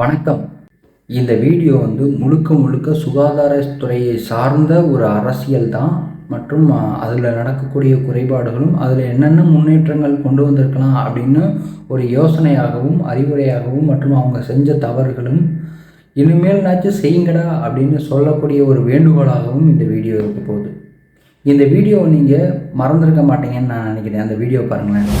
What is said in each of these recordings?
வணக்கம். இந்த வீடியோ வந்து முழுக்க முழுக்க சுகாதாரத்துறையை சார்ந்த ஒரு அரசியல் தான் மற்றும் அதில் நடக்கக்கூடிய குறைபாடுகளும் அதில் என்னென்ன முன்னேற்றங்கள் கொண்டு வந்திருக்கலாம் அப்படின்னு ஒரு யோசனையாகவும் அறிவுரையாகவும் மற்றும் அவங்க செஞ்ச தவறுகளும் இனிமேல்னாச்சும் செய்யுங்கடா அப்படின்னு சொல்லக்கூடிய ஒரு வேண்டுகோளாகவும் இந்த வீடியோ இருக்க போகுது. இந்த வீடியோவை நீங்கள் மறந்துருக்க மாட்டீங்கன்னு நான் நினைக்கிறேன். அந்த வீடியோ பாருங்களேன்.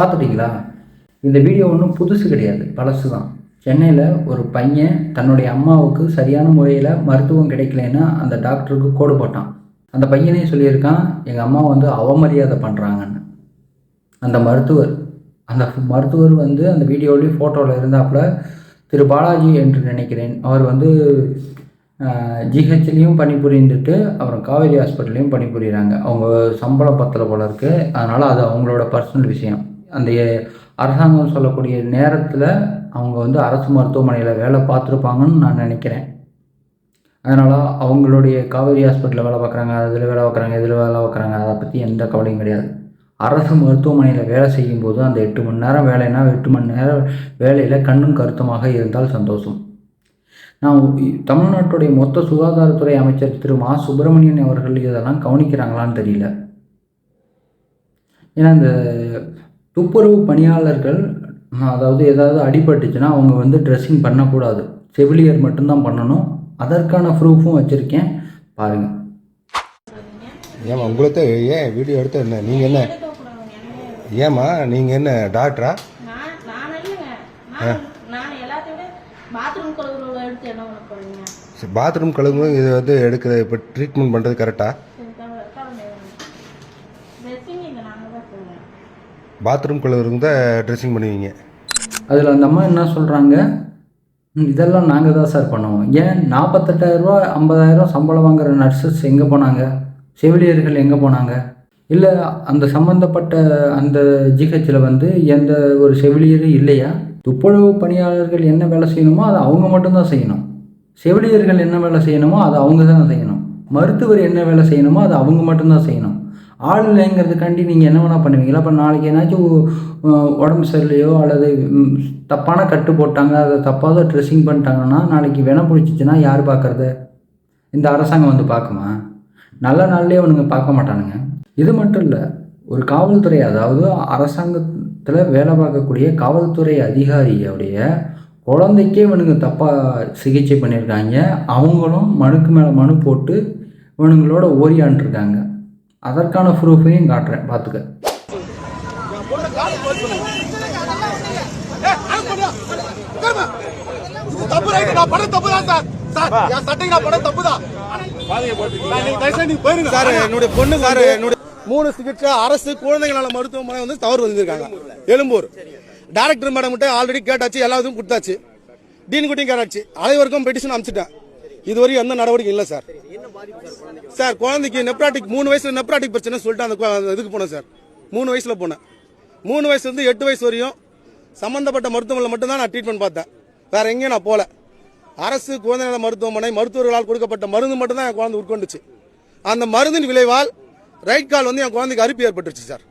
பார்த்துட்டிங்களா? இந்த வீடியோ ஒன்றும் புதுசு கிடையாது பழசு தான் சென்னையில் ஒரு பையன் தன்னுடைய அம்மாவுக்கு சரியான முறையில் மருத்துவம் கிடைக்கலன்னா அந்த டாக்டருக்கு கோடு போட்டான். அந்த பையனே சொல்லியிருக்கான் எங்கள் அம்மா வந்து அவமரியாதை பண்ணுறாங்கன்னு அந்த மருத்துவர் அந்த மருத்துவர் வந்து அந்த வீடியோலேயும் ஃபோட்டோவில் இருந்தாப்புல திரு பாலாஜி என்று நினைக்கிறேன். அவர் வந்து ஜிஹெச்லேயும் பணிபுரிந்துட்டு அப்புறம் காவேரி ஹாஸ்பிட்டல்லையும் பணிபுரிகிறாங்க அவங்க சம்பளம் பத்தலை போல இருக்குது அதனால் அது அவங்களோட பர்சனல் விஷயம். அந்த அரசாங்கம் சொல்லக்கூடிய நேரத்தில் அவங்க வந்து அரசு மருத்துவமனையில் வேலை பார்த்துருப்பாங்கன்னு நான் நினைக்கிறேன். அதனால் அவங்களுடைய காவேரி ஹாஸ்பிட்டலில் வேலை பார்க்குறாங்க அதில் வேலை பார்க்குறாங்க இதில் வேலை பார்க்குறாங்க அதை பற்றி எந்த கவலையும் கிடையாது. அரசு மருத்துவமனையில் வேலை செய்யும்போது அந்த எட்டு மணி நேரம் வேலைன்னா எட்டு மணி நேரம் வேலையில் கண்ணும் கருத்துமாக இருந்தால் சந்தோஷம். நான் தமிழ்நாட்டுடைய மொத்த சுகாதாரத்துறை அமைச்சர் திரு மா சுப்பிரமணியன் அவர்கள் இதெல்லாம் கவனிக்கிறாங்களான்னு தெரியல. ஏன்னா இந்த துப்புரவு பணியாளர்கள் அதாவது ஏதாவது அடிபட்டுச்சுன்னா அவங்க வந்து ட்ரெஸ்ஸிங் பண்ணக்கூடாது. செவிலியர் மட்டும்தான் பண்ணணும். அதற்கான ப்ரூஃபும் வச்சுருக்கேன். பாருங்கள் ஏம்மா உங்களுக்கு ஏன் வீடியோ எடுத்து என்ன நீங்கள் என்ன? ஏம்மா நீங்கள் என்ன டாக்டரா நான் நான் இல்லைங்க. நான் நான் எல்லாத்தையும் விட பாத்ரூம் கழுவுறவள எடுத்து என்ன பண்ண போறீங்க? பாத்ரூம் கழுவும்போது இது வந்து எடுக்கிறது இப்போ ட்ரீட்மெண்ட் பண்ணுறது கரெக்டா சரி கவலை கவலை ட்ரெஸ்ஸிங் இங்கே நாங்கள் தான் செய்வோம் பாத்ரூம் இருந்து ட்ரெஸ்ஸிங் பண்ணுவீங்க. அதில் அந்த அம்மா என்ன சொல்கிறாங்க இதெல்லாம் நாங்கள் தான் சார் பண்ணுவோம். ஏன்? நாற்பத்தெட்டாயிரரூவா ஐம்பதாயிரம் சம்பளம் வாங்குற நர்சஸ் எங்கே போனாங்க? செவிலியர்கள் எங்கே போனாங்க? இல்லை அந்த சம்மந்தப்பட்ட அந்த ஜிஹெச்சில் வந்து எந்த ஒரு செவிலியரும் இல்லையா? துப்புரவு பணியாளர்கள் என்ன வேலை செய்யணுமோ அதை அவங்க மட்டும்தான் செய்யணும். செவிலியர்கள் என்ன வேலை செய்யணுமோ அதை அவங்க தான் செய்யணும். மருத்துவர் என்ன வேலை செய்யணுமோ அதை அவங்க மட்டும்தான் செய்யணும். ஆள் இல்லைங்கிறதுக்காண்டி நீங்கள் என்ன வேணால் பண்ணுவீங்களா அப்போ நாளைக்கு ஏதாச்சும் உடம்பு சரியில்லையோ அல்லது தப்பான கட்டு போட்டாங்க அதை தப்பாக ட்ரெஸ்ஸிங் பண்ணிட்டாங்கன்னா நாளைக்கு வினை பிடிச்சிச்சின்னா யார் பார்க்குறது இந்த அரசாங்கம் வந்து பார்க்குமா நல்ல நாள்லேயே அவனுங்க பார்க்க மாட்டானுங்க. இது மட்டும் இல்லை ஒரு காவல்துறை அதாவது அரசாங்கத்தில் வேலை பார்க்கக்கூடிய காவல்துறை அதிகாரியுடைய குழந்தைக்கே இவனுங்க தப்பாக சிகிச்சை பண்ணியிருக்காங்க. அவங்களும் மனுக்கு மேலே மனு போட்டு இவனுங்களோட ஓரியான்ட்ருக்காங்க அதற்கான ப்ரூஃபையும் காட்டுறேன் பார்த்துக்க. தப்பு ரைட்டு நான் பண்ண தப்பு தான் சார் சார் என் சட்டைக்கு நான் பண்ண தப்பு தான் சார் என்னுடைய பொண்ணு சார் என்னுடைய மூணு சிகிச்சை அரசு குழந்தைகள் நல மருத்துவமனை வந்து தவறு வந்திருக்காங்க எழும்பூர். டைரக்டர் மேடம் கிட்ட ஆல்ரெடி கேட்டாச்சு எல்லா இதுவும் கொடுத்தாச்சு. டீன் குட்டியும் கேட்டாச்சு. அனைவருக்கும் பெட்டிஷன் அனுப்பிச்சிட்டேன். இதுவரையும் எந்த நடவடிக்கை இல்லை சார். சார் குழந்தைக்கு நெப்ராட்டிக் மூணு வயசுல நெப்ராட்டிக் பிரச்சனை சொல்லிட்டு அந்த இதுக்கு போனேன் சார். மூணு வயசுல போனேன். மூணு வயசுலேருந்து எட்டு வயசு வரையும் சம்மந்தப்பட்ட மருத்துவமனையில் மட்டும்தான் நான் ட்ரீட்மெண்ட் பார்த்தேன். வேற எங்கேயும் நான் போல. அரசு குழந்தை நல மருத்துவமனை மருத்துவர்களால் கொடுக்கப்பட்ட மருந்து மட்டும்தான் என் குழந்தை உட்கொண்டுச்சு. அந்த மருந்தின் விளைவால் ரைட் கால் வந்து என் குழந்தைக்கு அரிப்பு ஏற்பட்டுருச்சு சார்.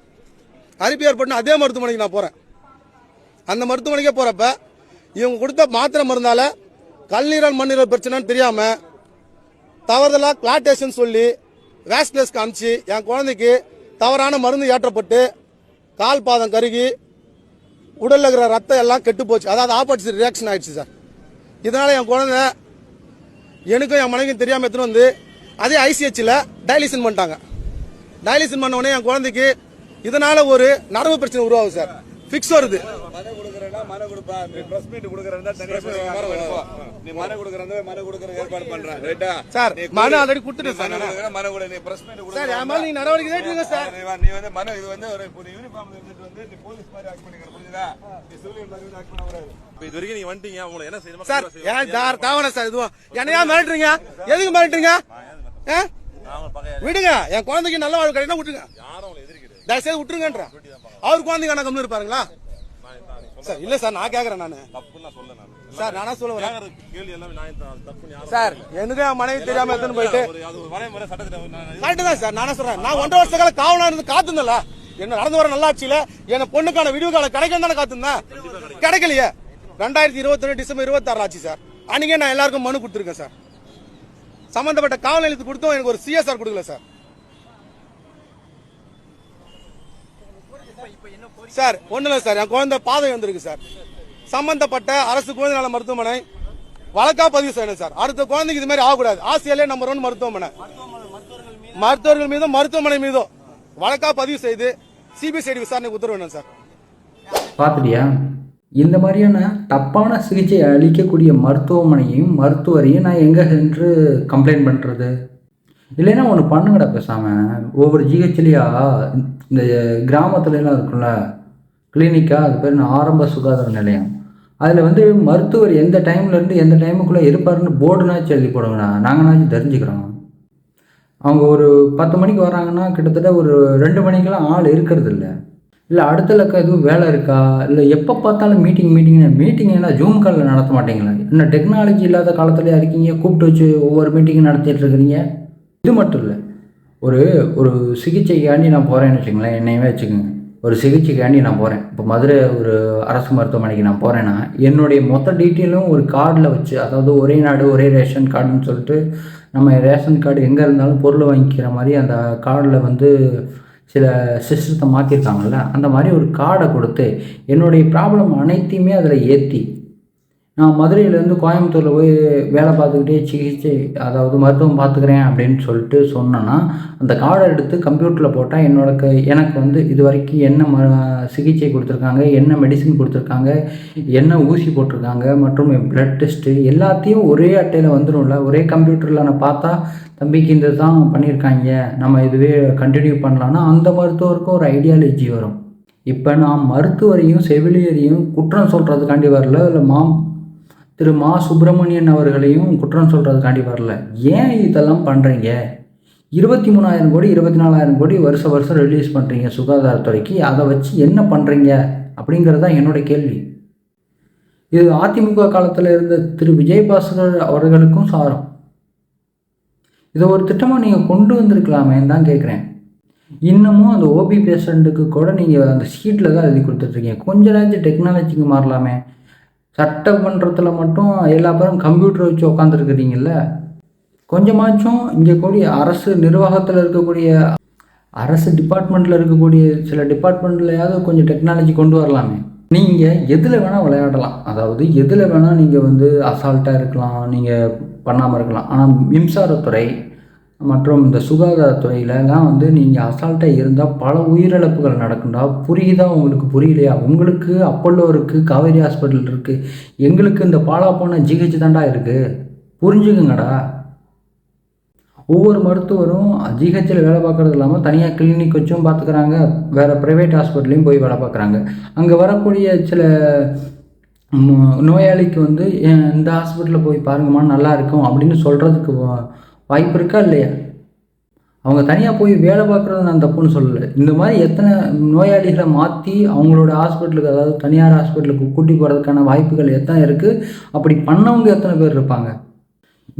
அரிப்பு ஏற்பட்டு அதே மருத்துவமனைக்கு நான் போகிறேன் அந்த மருத்துவமனைக்கே போகிறப்ப இவங்க கொடுத்த மாத்திரை மருந்தால் கல்லீரல் மண்ணீரல் பிரச்சனைன்னு தெரியாம தவறுதலாக கிளாட்டேஷன் சொல்லி வேஸ்ட்லெஸ் காமிச்சு என் குழந்தைக்கு தவறான மருந்து ஏற்றப்பட்டு கால் பாதம் கருகி உடலில் இருக்கிற ரத்தம் எல்லாம் கெட்டு போச்சு. அதாவது ஆப்போசிட் ரியாக்ஷன் ஆயிடுச்சு சார் இதனால என் குழந்தை எனக்கும் என் மனைவிக்கும் தெரியாமல் எடுத்துன்னு வந்து அதே ஐசிஹெச்சில் டயலிசன் பண்ணிட்டாங்க. டயலிசன் பண்ண உடனே என் குழந்தைக்கு இதனால ஒரு நரம்பு பிரச்சனை உருவாகுது சார் ஃபிக்ஸ் வருது. மனை கொடுப்பா. நீ பிரஸ் மீட் கொடுக்கறதா தனியா நீ மனை கொடுக்கறதா மனை கொடுக்கற ஏற்பாடு பண்றேன். ரைட்டா சார் நீ மனு கொடு. ஆல்ரெடி கொடுத்துட்டு நீ மனை சார். மனை கொடு. நீ பிரஸ் மீட் சார் நடவடிக்கை எடுத்துங்க சார். நீ வந்து மனை இது வந்து ஒரு ஒரு யூனிஃபார்ம்ல இருந்துட்டு வந்து நீ போலீஸ் மாதிரி ஆக்ட் பண்ணிக்கிற புரியுதா நீ சிவிலியன் மாதிரி ஆக்ட் பண்ண கூடாது. இப்ப இது வரைக்கும் நீங்க வந்துட்டீங்க உங்களை என்ன செய்யணுமோ சார். ஏன் தார் தாவணம் சார் இதுவும் என்னையா மிரட்டுறீங்க? எதுக்கு மிரட்டுறீங்க? விடுங்க. என் குழந்தைக்கு நல்ல வாழ்க்கை கிடைக்கணும் விட்டுருங்க. தயவுசெய்து விட்டுருங்கன்ற. அவர் குழந்தைக்கான கம்னு இருப்பாருங்களா? சார் இல்ல சார் நான் கேக்குறேன் நானு. தப்புன்னு நான் சொல்ல நான். சார் நானா சொல்ல வரேன். கேக்குறது கேள்வி எல்லாமே நான் தான் தப்பு யாரும் சார் எனக்கு என் மனைவி தெரியாம எடுத்துன்னு போயிட்டு? கரெக்ட் தான் சார் நானே சொல்றேன். நான் ஒன்றரை வருஷ கால காவலா இருந்து காத்துந்தல என்ன நடந்து வர நல்லாட்சியில என் பொண்ணுக்கான விடிவு காலம் கிடைக்கும் தானே காத்திருந்தேன்? கிடைக்கலையே. ரெண்டாயிரத்தி இருபத்தி டிசம்பர் இருபத்தாறு ஆச்சு சார். அன்னைக்கே நான் எல்லாருக்கும் மனு கொடுத்துருக்கேன் சார். சம்பந்தப்பட்ட காவல் நிலையத்துக்கு கொடுத்தோம் எனக்கு ஒரு சிஎஸ்ஆர் கொடுக்கல சார். சார் ஒன்றும் இல்லை சார். என் குழந்தை பாதை வந்திருக்கு சார். சம்பந்தப்பட்ட அரசு குழந்தை நல மருத்துவமனை வழக்கா பதிவு செய்யணும் சார். அடுத்த குழந்தைக்கு இது மாதிரி ஆகக்கூடாது. ஆசியாலே நம்பர் ஒன் மருத்துவமனை. மருத்துவர்கள் மீதும் மருத்துவமனை மீதும் வழக்கா பதிவு செய்து சிபிசிஐடி விசாரணைக்கு உத்தரவிடணும் சார். பார்த்துட்டியா? இந்த மாதிரியான தப்பான சிகிச்சை அளிக்கக்கூடிய மருத்துவமனையும் மருத்துவரையும் நான் எங்கே சென்று கம்ப்ளைண்ட் பண்ணுறது இல்லைன்னா ஒன்று பண்ணுங்கடா பேசாமல் ஒவ்வொரு ஜிஹெச்லேயா இந்த கிராமத்துலலாம் இருக்கும்ல. கிளினிக்கா அது பேர் ஆரம்ப சுகாதார நிலையம். அதில் வந்து மருத்துவர் எந்த டைம்லேருந்து எந்த டைமுக்குள்ளே இருப்பாருன்னு போர்டுனாச்சும் எழுதி போடுங்கண்ணா. நாங்கள்னாச்சும் தெரிஞ்சுக்கிறோம். அவங்க ஒரு பத்து மணிக்கு வராங்கன்னா கிட்டத்தட்ட ஒரு ரெண்டு மணிக்கெல்லாம் ஆள் இருக்கிறது இல்லை இல்லை அடுத்த லக்கம் எதுவும் வேலை இருக்கா? இல்லை எப்போ பார்த்தாலும் மீட்டிங் மீட்டிங் மீட்டிங் என்ன ஜூம் காலில் நடத்த மாட்டீங்களா? என்ன டெக்னாலஜி இல்லாத காலத்துலேயே இருக்கீங்க? கூப்பிட்டு வச்சு ஒவ்வொரு மீட்டிங்கும் நடத்திட்டு இருக்கிறீங்க? இது மட்டும் இல்லை. ஒரு ஒரு சிகிச்சைக்காண்டி நான் போகிறேன்னு வச்சுங்களேன் என்னையவே வச்சுக்கோங்க. ஒரு சிகிச்சைக்காண்டி நான் போகிறேன் இப்போ மதுரை ஒரு அரசு மருத்துவமனைக்கு நான் போகிறேன்னா என்னுடைய மொத்த டீட்டெயிலும் ஒரு கார்டில் வச்சு அதாவது ஒரே நாடு ஒரே ரேஷன் கார்டுன்னு சொல்லிட்டு நம்ம ரேஷன் கார்டு எங்கே இருந்தாலும் பொருள் வாங்கிக்கிற மாதிரி அந்த கார்டில் வந்து சில சிஸ்டத்தை மாற்றிருக்காங்கல்ல அந்த மாதிரி ஒரு கார்டை கொடுத்து என்னுடைய ப்ராப்ளம் அனைத்தையுமே அதில் ஏற்றி நான் மதுரையிலேருந்து கோயம்புத்தூரில் போய் வேலை பார்த்துக்கிட்டே சிகிச்சை அதாவது மருத்துவம் பார்த்துக்கிறேன் அப்படின்னு சொல்லிட்டு சொன்னேன்னா அந்த கார்டை எடுத்து கம்ப்யூட்டரில் போட்டால் என்னோட க எனக்கு வந்து இது வரைக்கும் என்ன ம சிகிச்சை கொடுத்துருக்காங்க என்ன மெடிசின் கொடுத்துருக்காங்க என்ன ஊசி போட்டிருக்காங்க மற்றும் பிளட் டெஸ்ட்டு எல்லாத்தையும் ஒரே அட்டையில் வந்துடும்ல ஒரே கம்ப்யூட்டரில் நான் பார்த்தா தம்பிக்கு இந்த தான் பண்ணியிருக்காங்க நம்ம இதுவே கண்டினியூ பண்ணலான்னா அந்த மருத்துவருக்கும் ஒரு ஐடியாலஜி வரும். இப்போ நான் மருத்துவரையும் செவிலியரையும் குற்றம் சொல்கிறதுக்காண்டி வரல இல்லை மாம் திரு மா சுப்பிரமணியன் அவர்களையும் குற்றம் சொல்கிறதுக்காண்டி வரல. ஏன் இதெல்லாம் பண்ணுறீங்க இருபத்தி மூணாயிரம் கோடி இருபத்தி நாலாயிரம் கோடி வருஷ வருஷம் ரிலீஸ் பண்ணுறீங்க சுகாதாரத்துறைக்கு. அதை வச்சு என்ன பண்ணுறீங்க அப்படிங்கிறது தான் என்னோடய கேள்வி. இது அதிமுக காலத்தில் இருந்த திரு விஜயபாஸ்கர் அவர்களுக்கும் சாரும். இதை ஒரு திட்டமாக நீங்கள் கொண்டு வந்திருக்கலாமேன்னு தான் கேட்குறேன். இன்னமும் அந்த ஓபி பேஷண்ட்டுக்கு கூட நீங்கள் அந்த சீட்டில் தான் எழுதி கொடுத்துட்ருக்கீங்க கொஞ்ச நேரம் டெக்னாலஜிக்கு மாறலாமே. சட்டமன்றத்தில் மட்டும் எல்லா பேரும் கம்ப்யூட்டர் வச்சு உட்காந்துருக்குறீங்கல்ல கொஞ்சமாச்சும் இங்கே கூடிய அரசு நிர்வாகத்தில் இருக்கக்கூடிய அரசு டிபார்ட்மெண்ட்டில் இருக்கக்கூடிய சில டிபார்ட்மெண்ட்லையாவது கொஞ்சம் டெக்னாலஜி கொண்டு வரலாமே. நீங்கள் எதில் வேணால் விளையாடலாம். அதாவது எதில் வேணால் நீங்கள் வந்து அசால்ட்டாக இருக்கலாம் நீங்கள் பண்ணாமல் இருக்கலாம். ஆனால் மின்சாரத்துறை மற்றும் இந்த சுகாதாரத்துறையிலலாம் வந்து நீங்கள் அசால்ட்டாக இருந்தால் பல உயிரிழப்புகள் நடக்கும்டா. புரியுதா உங்களுக்கு? புரியலையா? உங்களுக்கு அப்பல்லோ இருக்குது காவேரி ஹாஸ்பிட்டல் இருக்குது எங்களுக்கு இந்த பாலா போன ஜிஹெச் தான்டா இருக்குது புரிஞ்சுக்குங்கடா. ஒவ்வொரு மருத்துவரும் ஜிஹெச்சில் வேலை பார்க்குறது இல்லாமல் தனியாக கிளினிக் வச்சும் பார்த்துக்கிறாங்க வேறு ப்ரைவேட் ஹாஸ்பிட்டல்லையும் போய் வேலை பார்க்குறாங்க. அங்கே வரக்கூடிய சில நோ- நோயாளிக்கு வந்து "ஏன் இந்த ஹாஸ்பிட்டலில் போய் பாருங்கம்மா நல்லா இருக்கும் அப்படின்னு சொல்கிறதுக்கு வாய்ப்பு இருக்கா இல்லையா? அவங்க தனியாக போய் வேலை பார்க்குறது நான் தப்புன்னு சொல்லலை. இந்த மாதிரி எத்தனை நோயாளிகளை மாற்றி அவங்களோட ஹாஸ்பிட்டலுக்கு அதாவது தனியார் ஹாஸ்பிட்டலுக்கு கூட்டி போகிறதுக்கான வாய்ப்புகள் எத்தனை இருக்குது அப்படி பண்ணவங்க எத்தனை பேர் இருப்பாங்க?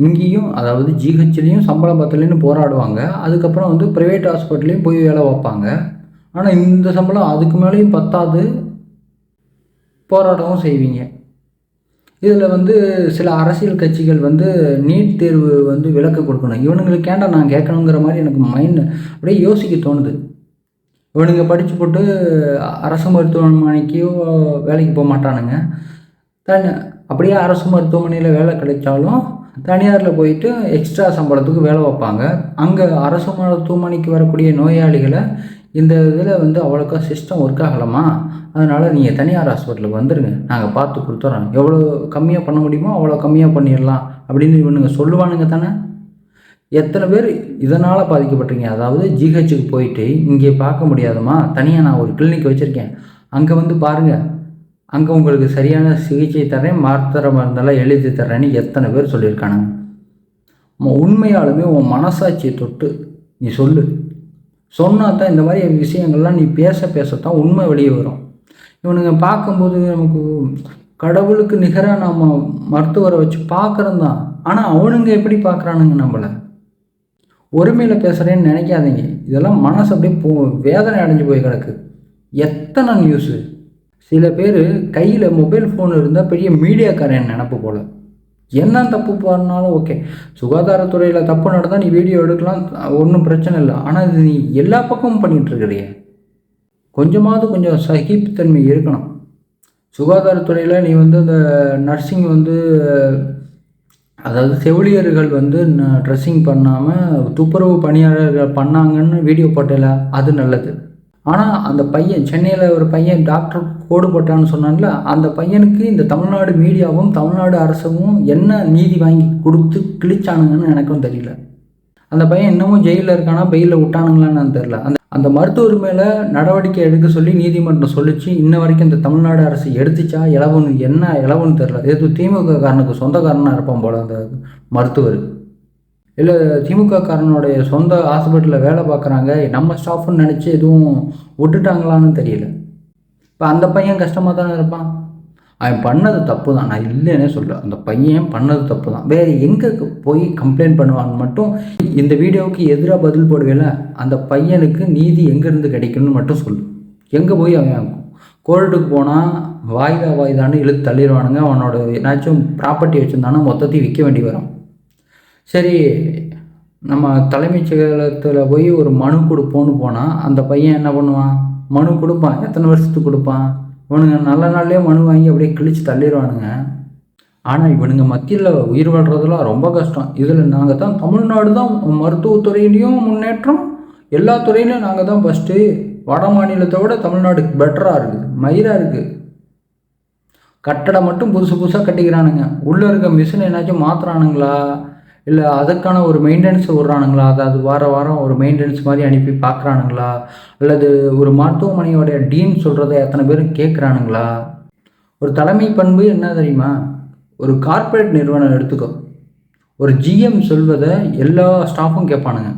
இங்கேயும் அதாவது ஜிஹெச்லேயும் சம்பளம் பத்தலைன்னு போராடுவாங்க. அதுக்கப்புறம் வந்து ப்ரைவேட் ஹாஸ்பிட்டல்லையும் போய் வேலை பார்ப்பாங்க. ஆனால் இந்த சம்பளம் அதுக்கு மேலேயும் பத்தாது. போராடவும் செய்வீங்க. இதில் வந்து சில அரசியல் கட்சிகள் வந்து நீட் தேர்வு வந்து விலக்கு கொடுக்கணும். இவனுங்களுக்கு ஏண்டா நான் கேட்கணுங்கிற மாதிரி எனக்கு மைண்ட் அப்படியே யோசிக்க தோணுது. இவனுங்க படித்து போட்டு அரசு மருத்துவமனைக்கோ வேலைக்கு போக மாட்டானுங்க. தனி அப்படியே அரசு மருத்துவமனையில் வேலை கிடைச்சாலும் தனியாரில் போயிட்டு எக்ஸ்ட்ரா சம்பளத்துக்கு வேலை வைப்பாங்க. அங்கே அரசு மருத்துவமனைக்கு வரக்கூடிய நோயாளிகளை இந்த இதில் வந்து அவ்வளோக்கா சிஸ்டம் ஒர்க் ஆகலாமா? அதனால் நீங்கள் தனியார் ஹாஸ்பிட்டலுக்கு வந்துடுங்க நாங்கள் பார்த்து கொடுத்துறோம். எவ்வளோ கம்மியாக பண்ண முடியுமோ அவ்வளோ கம்மியாக பண்ணிடலாம் அப்படின்னு இவனுங்க சொல்லுவானுங்க தானே? எத்தனை பேர் இதனால் பாதிக்கப்பட்டீங்க அதாவது ஜிஹெச்சுக்கு போயிட்டு இங்கே பார்க்க முடியாதுமா? தனியாக நான் ஒரு கிளினிக் வச்சுருக்கேன். அங்கே வந்து பாருங்கள் அங்கே உங்களுக்கு சரியான சிகிச்சை தரேன் மாத்திரை மருந்தெல்லாம் எழுதி தரேன்னு எத்தனை பேர் சொல்லியிருக்கானுங்க. உன் உண்மையாலுமே உன் மனசாட்சியை தொட்டு நீ சொல்லு. சொன்னால் தான் இந்த மாதிரி விஷயங்கள்லாம் நீ பேச பேசத்தான் உண்மை வெளியே வரும். இவனுங்க பார்க்கும்போது நமக்கு கடவுளுக்கு நிகராக நம்ம மருத்துவரை வச்சு பார்க்குறோம் தான். ஆனால் அவனுங்க எப்படி பார்க்குறானுங்க நம்மளை? ஒருமையில் பேசுகிறேன்னு நினைக்காதீங்க. இதெல்லாம் மனசு அப்படியே போ வேதனை அடைஞ்சு போய் கிடக்கு. எத்தனை நியூஸு சில பேர் கையில் மொபைல் ஃபோன் இருந்தால் பெரிய மீடியாக்காரன் நினப்பு போல். என்ன தப்பு பண்ணாலும் ஓகே சுகாதாரத்துறையில் தப்பு நடந்தால் நீ வீடியோ எடுக்கலாம் ஒன்றும் பிரச்சனை இல்லை. ஆனால் இது நீ எல்லா பக்கமும் பண்ணிகிட்ருக்கிறியே கொஞ்சமாவது கொஞ்சம் சகிப்புத்தன்மை இருக்கணும். சுகாதாரத்துறையில் நீ வந்து இந்த நர்சிங் வந்து அதாவது செவிலியர்கள் வந்து ட்ரெஸ்ஸிங் பண்ணாமல் துப்புரவு பணியாளர்கள் பண்ணாங்கன்னு வீடியோ போட்டல அது நல்லது. ஆனால் அந்த பையன் சென்னையில் ஒரு பையன் டாக்டர் கோடு போட்டான்னு சொன்னான்ல அந்த பையனுக்கு இந்த தமிழ்நாடு மீடியாவும் தமிழ்நாடு அரசும் என்ன நீதி வாங்கி கொடுத்து கிழிச்சானுங்கன்னு எனக்கும் தெரியல. அந்த பையன் இன்னமும் ஜெயிலில் இருக்கானா பெயிலில் விட்டானுங்களான்னு தெரில அந்த அந்த மருத்துவர் மேலே நடவடிக்கை எடுக்க சொல்லி நீதிமன்றம் சொல்லிச்சு இன்ன வரைக்கும் இந்த தமிழ்நாடு அரசு எடுத்துச்சா இளவுன்னு என்ன இளவுன்னு தெரில எது திமுக காரனுக்கு சொந்தக்காரனாக இருப்பான் போல அந்த மருத்துவர் இல்லை திமுக காரனுடைய சொந்த ஹாஸ்பிட்டலில் வேலை பார்க்குறாங்க. நம்ம ஸ்டாஃப்னு நினச்சி எதுவும் விட்டுட்டாங்களான்னு தெரியல. இப்போ அந்த பையன் கஷ்டமாக தானே இருப்பான்? அவன் பண்ணது தப்பு தான். நான் இல்லைன்னே சொல்கிறேன் அந்த பையன் பண்ணது தப்பு தான். வேறு எங்கே போய் கம்ப்ளைண்ட் பண்ணுவான்னு மட்டும் இந்த வீடியோவுக்கு எதிராக பதில் போடுவேல அந்த பையனுக்கு நீதி எங்கேருந்து கிடைக்கும்னு மட்டும் சொல்லு. எங்கே போய் அவன் கோர்ட்டுக்கு போனால் வாய்தா வாய்தான்னு இழுத்து தள்ளிடுவானுங்க. அவனோட ஏதாச்சும் ப்ராப்பர்ட்டி வச்சுருந்தானா மொத்தத்தையும் விற்க வேண்டி வரும். சரி நம்ம தலைமைச் செயலகத்தில் போய் ஒரு மனு கொடுப்போன்னு போனால் அந்த பையன் என்ன பண்ணுவான்? மனு கொடுப்பான். எத்தனை வருஷத்துக்கு கொடுப்பான்? இவனுங்க நல்ல நாள்லேயே மனு வாங்கி அப்படியே கிழிச்சு தள்ளிடுவானுங்க ஆனால் இவனுங்க மத்தியில் உயிர் வாழ்கிறதுலாம் ரொம்ப கஷ்டம். இதில் நாங்கள் தான் தமிழ்நாடு தான் மருத்துவத்துறையிலையும் முன்னேற்றம். எல்லா துறையிலையும் நாங்கள் தான் ஃபஸ்ட்டு வட மாநிலத்தை விட தமிழ்நாடு பெட்டராக இருக்குது. மயிராக இருக்குது கட்டடம் மட்டும் புதுசு புதுசாக கட்டிக்கிறானுங்க. உள்ளே இருக்க மிஷின் என்னாச்சும் மாற்றுறானுங்களா இல்லை அதற்கான ஒரு மெயின்டெனன்ஸ் விடுறானுங்களா? அதாவது வார வாரம் ஒரு மெயின்டெனன்ஸ் மாதிரி அனுப்பி பார்க்குறானுங்களா? அல்லது ஒரு மருத்துவமனையோடைய டீன் சொல்கிறத எத்தனை பேரும் கேட்குறானுங்களா ஒரு தலைமை பண்பு என்ன தெரியுமா? ஒரு கார்ப்பரேட் நிறுவனம் எடுத்துக்கோ. ஒரு ஜிஎம் சொல்வதை எல்லா ஸ்டாஃபும் கேட்பானுங்க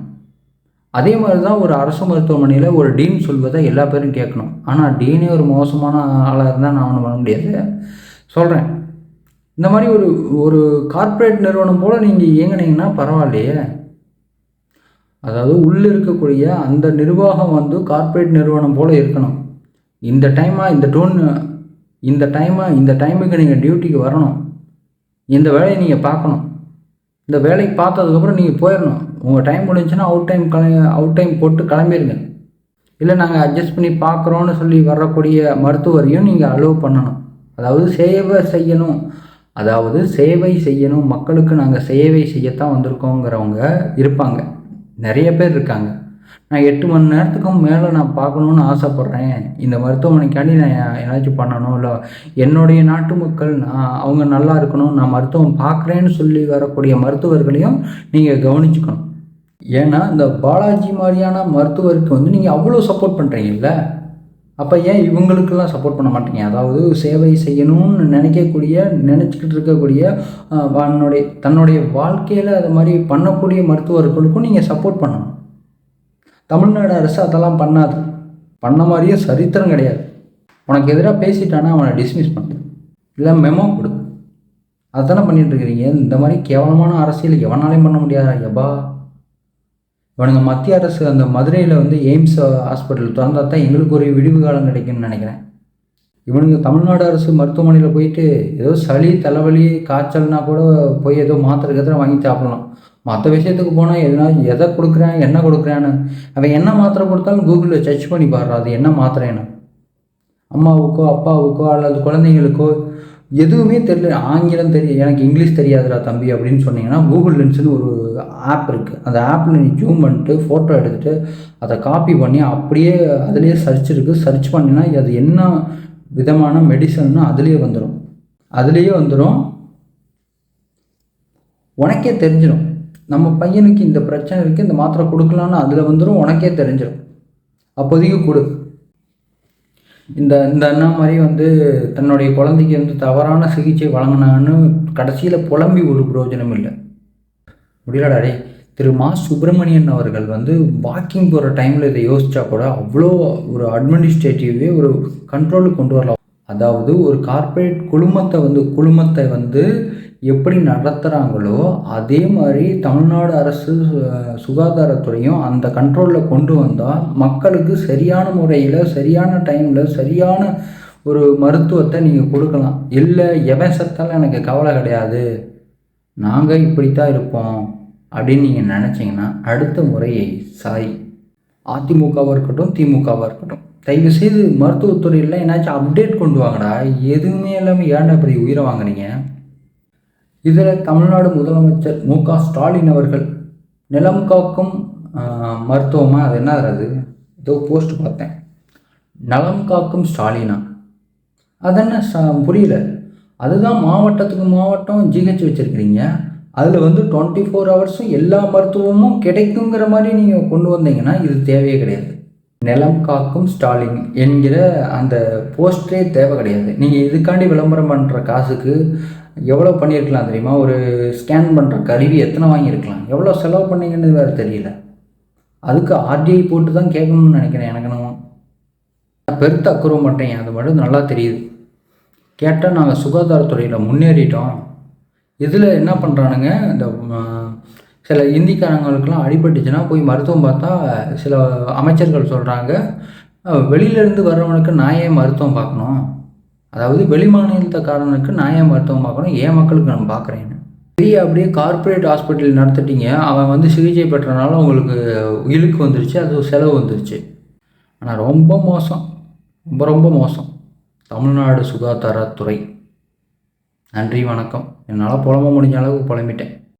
அதே மாதிரி தான் ஒரு அரசு மருத்துவமனையில் ஒரு டீன் சொல்வதை எல்லா பேரும் கேட்கணும் ஆனால் டீனே ஒரு மோசமான ஆளாக இருந்தால் நான் ஒன்றும் பண்ண முடியாது. சொல்கிறேன் இந்த மாதிரி ஒரு ஒரு கார்ப்பரேட் நிறுவனம் போல் நீங்கள் இயங்கினீங்கன்னா பரவாயில்லையே. அதாவது உள்ளே இருக்கக்கூடிய அந்த நிர்வாகம் வந்து கார்ப்பரேட் நிறுவனம் போல் இருக்கணும். இந்த டைமாக இந்த டோன் இந்த டைமாக இந்த டைமுக்கு நீங்கள் டியூட்டிக்கு வரணும். இந்த வேலையை நீங்கள் பார்க்கணும். இந்த வேலைக்கு பார்த்ததுக்கப்புறம் நீங்கள் போயிடணும். உங்கள் டைம் முடிஞ்சுன்னா அவுட் டைம் கிளம்பி அவுட் டைம் போட்டு கிளம்பிடுங்க இல்லை நாங்கள் அட்ஜஸ்ட் பண்ணி பார்க்குறோன்னு சொல்லி வரக்கூடிய மருத்துவரையும் நீங்கள் அலோவ் பண்ணணும். அதாவது சேவை செய்யணும். அதாவது சேவை செய்யணும் மக்களுக்கு நாங்கள் சேவை செய்யத்தான் வந்திருக்கோங்கிறவங்க இருப்பாங்க. நிறைய பேர் இருக்காங்க. நான் எட்டு மணி நேரத்துக்கும் மேலே நான் பார்க்கணுன்னு ஆசைப்பட்றேன். இந்த மருத்துவமனைக்காண்டி நான் ஏதாச்சும் பண்ணணும் இல்லை என்னுடைய நாட்டு மக்கள் நான் அவங்க நல்லா இருக்கணும் நான் மருத்துவம் பார்க்குறேன்னு சொல்லி வரக்கூடிய மருத்துவர்களையும் நீங்கள் கவனிச்சுக்கணும். ஏன்னா இந்த பாலாஜி மாதிரியான மருத்துவருக்கு வந்து நீங்கள் அவ்வளோ சப்போர்ட் பண்ணுறீங்கல்ல அப்போ ஏன் இவங்களுக்கெல்லாம் சப்போர்ட் பண்ண மாட்டீங்க? அதாவது சேவை செய்யணும்னு நினைக்கக்கூடிய நினச்சிக்கிட்டு இருக்கக்கூடிய தன்னுடைய தன்னுடைய வாழ்க்கையில் அது மாதிரி பண்ணக்கூடிய மருத்துவர்களுக்கும் நீங்கள் சப்போர்ட் பண்ணணும். தமிழ்நாடு அரசு அதெல்லாம் பண்ணாது. பண்ண மாதிரியே சரித்திரம் கிடையாது. உனக்கு எதிராக பேசிட்டானா அவனை டிஸ்மிஸ் பண்ணு இல்லை மெமோ கொடு. அதானே பண்ணிகிட்டு இருக்கிறீங்க. இந்த மாதிரி கேவலமான அரசியல் எவனாலையும் பண்ண முடியாதா? எப்பா? இவனுங்க மத்திய அரசு அந்த மதுரையில் வந்து எய்ம்ஸ் ஹாஸ்பிட்டல் திறந்தா தான் எங்களுக்கு ஒரு விடிவு காலம் கிடைக்கும்னு நினைக்கிறேன். இவனுங்க தமிழ்நாடு அரசு மருத்துவமனையில் போயிட்டு ஏதோ சளி தலைவலி காய்ச்சல்னா கூட போய் ஏதோ மாத்திரை கத்திர வாங்கி சாப்பிடலாம் மற்ற விஷயத்துக்கு போனால் எதுனா எதை கொடுக்குறேன் என்ன கொடுக்குறேன்னு? அவன் என்ன மாத்திரை கொடுத்தாலும் கூகுளில் சர்ச் பண்ணி பாடுறா அது என்ன மாத்திரைன்னு. அம்மாவுக்கோ அப்பாவுக்கோ அல்லது குழந்தைங்களுக்கோ எதுவுமே தெரியல. ஆங்கிலம் தெரியும் எனக்கு இங்கிலீஷ் தெரியாதுடா தம்பி அப்படின்னு சொன்னீங்கன்னா கூகுள் லென்ஸ்னு ஒரு ஆப் இருக்குது அந்த ஆப்பில் நீ ஜூம் பண்ணிட்டு ஃபோட்டோ எடுத்துகிட்டு அதை காப்பி பண்ணி அப்படியே அதுலேயே சர்ச் இருக்குது சர்ச் பண்ணினா அது என்ன விதமான மெடிசன்னு அதுலேயே வந்துடும் அதுலேயே வந்துடும் உனக்கே தெரிஞ்சிடும் நம்ம பையனுக்கு இந்த பிரச்சனை இருக்குது இந்த மாத்திரை கொடுக்கலான்னு அதில் வந்துடும் உனக்கே தெரிஞ்சிடும் அப்போதைக்கு கொடு. இந்த இந்த அண்ணா மாதிரி வந்து தன்னுடைய குழந்தைக்கு வந்து தவறான சிகிச்சை வழங்கினான்னு கடைசியில் புலம்பி ஒரு பிரயோஜனம் இல்லை. முடியலடா திரு மா சுப்பிரமணியன் அவர்கள் வந்து வாக்கிங் போகிற டைமில் இதை யோசித்தா கூட அவ்வளோ ஒரு அட்மினிஸ்ட்ரேட்டிவே ஒரு கண்ட்ரோலுக்கு கொண்டு வரலாம். அதாவது ஒரு கார்ப்பரேட் குழுமத்தை வந்து குழுமத்தை வந்து எப்படி நடத்துகிறாங்களோ அதே மாதிரி தமிழ்நாடு அரசு சு- சுகாதாரத்துறையும் அந்த கண்ட்ரோலில் கொண்டு வந்தால் மக்களுக்கு சரியான முறையில் சரியான டைமில் சரியான ஒரு மருத்துவத்தை நீங்கள் கொடுக்கலாம். இல்லை எவன் செத்தாலும் எனக்கு கவலை கிடையாது. நாங்கள் இப்படித்தான் இருப்போம் அப்படின்னு நீங்கள் நினச்சிங்கன்னா அடுத்த முறையை சாய் அதிமுகவாக இருக்கட்டும் திமுகவாக இருக்கட்டும். தயவுசெய்து மருத்துவத்துறையில் என்னாச்சும் அப்டேட் கொண்டு வாங்கடா. எதுவுமே இல்லாமல் ஏன்டா இப்படி உயிரை வாங்குறீங்க இதில் தமிழ்நாடு முதலமைச்சர் மு க ஸ்டாலின் அவர்கள் நிலம் காக்கும் மருத்துவமாக மருத்துவமா? அது என்ன அது? ஏதோ போஸ்ட் பார்த்தேன். நலம் காக்கும் ஸ்டாலினா? அதென்ன ச- புரியல. அதுதான் மாவட்டத்துக்கு மாவட்டம் ஜிஹெச் வச்சுருக்கிறீங்க. அதில் வந்து டுவெண்ட்டி ஃபோர் ஹவர்ஸும் எல்லா மருத்துவமும் கிடைக்குங்கிற மாதிரி நீங்கள் கொண்டு வந்தீங்கன்னா இது தேவையே கிடையாது. நிலம் காக்கும் ஸ்டாலின் என்கிற அந்த போஸ்டரே தேவை கிடையாது. நீங்கள் இதுக்காண்டி விளம்பரம் பண்ணுற காசுக்கு எவ்வளோ பண்ணியிருக்கலாம் தெரியுமா? ஒரு ஸ்கேன் பண்ணுற கருவி எத்தனை வாங்கியிருக்கலாம்? எவ்வளோ செலவு பண்ணீங்கன்னு வேறு தெரியல. அதுக்கு ஆர்டிஐ போட்டு தான் கேட்கணும்னு நினைக்கிறேன் எனக்கு நான் பெருத்த அக்குறவ மாட்டேன் அது மட்டும் நல்லா தெரியுது. கேட்டால் நாங்கள் சுகாதாரத்துறையில் முன்னேறிட்டோம். இதில் என்ன பண்ணுறானுங்க இந்த சில இந்திக்காரங்களுக்கெல்லாம் அடிபட்டுச்சுன்னா போய் மருத்துவம் பார்த்தா சில அமைச்சர்கள் சொல்கிறாங்க வெளியிலேருந்து வர்றவனுக்கு நான் ஏன் மருத்துவம் பார்க்கணும். அதாவது வெளிமாநிலத்தக்காரனுக்கு நான் ஏன் மருத்துவம் பார்க்குறோம் ஏன் மக்களுக்கு நான் பார்க்குறேன்னு. பெரிய அப்படியே கார்ப்பரேட் ஹாஸ்பிட்டல் நடத்திட்டீங்க. அவன் வந்து சிகிச்சை பெற்றனால உங்களுக்கு இழுக்கு வந்துருச்சு அது செலவு வந்துருச்சு. ஆனால் ரொம்ப மோசம். ரொம்ப ரொம்ப மோசம். தமிழ்நாடு சுகாதாரத்துறை. நன்றி வணக்கம். என்னால் புலம்ப முடிஞ்ச அளவுக்கு புலம்பிட்டேன்.